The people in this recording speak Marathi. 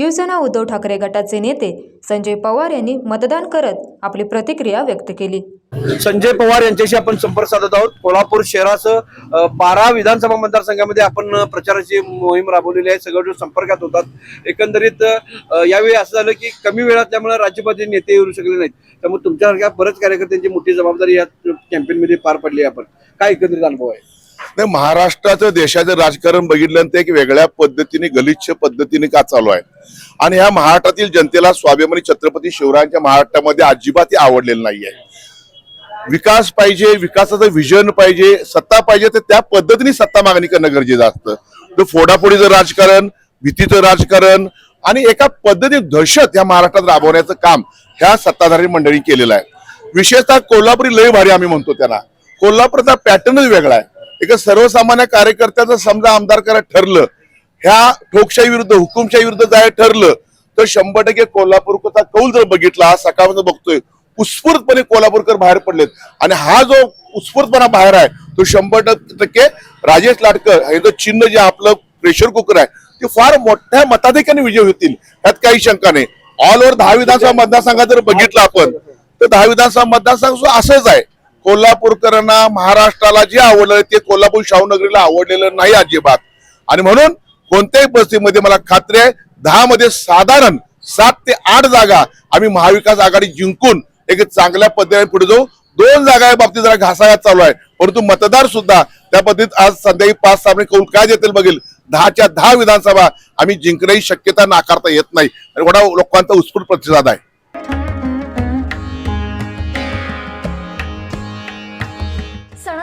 शिवसेना उद्धव ठाकरे गटाचे नेते संजय पवार यांनी मतदान करत आपली प्रतिक्रिया व्यक्त केली. संजय पवार यांच्याशी आपण संपर्क साधत आहोत. कोल्हापूर शहराचं बारा विधानसभा मतदारसंघामध्ये आपण प्रचाराची मोहीम राबवलेली आहे. सगळं संपर्कात होतात. एकंदरीत यावेळी असं झालं की कमी वेळात त्यामुळे राज्यपाती नेते येऊ शकले नाहीत. त्यामुळे तुमच्यासारख्या बरेच कार्यकर्त्यांची मोठी जबाबदारी या कॅम्पेनमध्ये पार पडली आपण. काय एकंदरीत अनुभव आहे? नाही महाराष्ट्राचं देशाचं राजकारण बघितल्यानंतर एक वेगळ्या पद्धतीने गलिच्छ पद्धतीने का चालू आहे? आणि ह्या महाराष्ट्रातील जनतेला स्वाभिमानी छत्रपती शिवरायांच्या महाराष्ट्रामध्ये अजिबात आवडलेलं नाही आहे विकास पाहिजे विकासाचं विजन पाहिजे सत्ता पाहिजे तर त्या पद्धतीने सत्ता मागणी करणं गरजेचं असतं. तर फोडाफोडीचं राजकारण भीतीचं राजकारण आणि एका पद्धतीने दहशत या महाराष्ट्रात राबवण्याचं काम ह्या सत्ताधारी मंडळी केलेलं आहे. विशेषतः कोल्हापुरी लय भारी आम्ही म्हणतो त्यांना. कोल्हापूरचा पॅटर्नच वेगळा आहे. एका सर्वसामान्य कार्यकर्त्याचं समजा आमदार करायला ठरलं ह्या ठोकशाही विरुद्ध हुकुमशाही विरुद्ध जायला ठरलं तर शंभर टक्के कोल्हापूरचा कौल जर बघितला आज बघतोय उत्स्फूर्तपणे कोल्हापूरकर बाहेर पडलेत. आणि हा जो उत्स्फूर्तपणा बाहेर आहे तो शंभर टक्के टक्के राजेश लाटकर हे जो चिन्ह जे आपलं प्रेशर कुकर आहे ते फार मोठ्या मताधिकाने विजय होतील यात काही शंका नाही. ऑल ओव्हर दहा विधानसभा मतदारसंघात जर बघितलं आपण तर दहा विधानसभा मतदारसंघ सुद्धा असंच आहे. कोल्हापूरकरांना महाराष्ट्राला जे आवडलं ते कोल्हापूर शाहूनगरीला आवडलेलं नाही अजिबात. आणि म्हणून कोणत्याही परिस्थितीमध्ये मला खात्री आहे दहा मध्ये साधारण सात ते आठ जागा आम्ही महाविकास आघाडी जिंकून एक चांगल्या पद्धतीने पुढे जाऊ. दोन जागा या बाबतीत जरा घासाघात चालू आहे. परंतु मतदार सुद्धा त्या पद्धतीत आज संध्याकाळी पाच सहा कौल काय देतील बघेल. दहाच्या दहा विधानसभा आम्ही जिंकण्याची शक्यता नाकारता येत नाही. आणि एवढा लोकांचा उत्स्फूर्त प्रतिसाद आहे.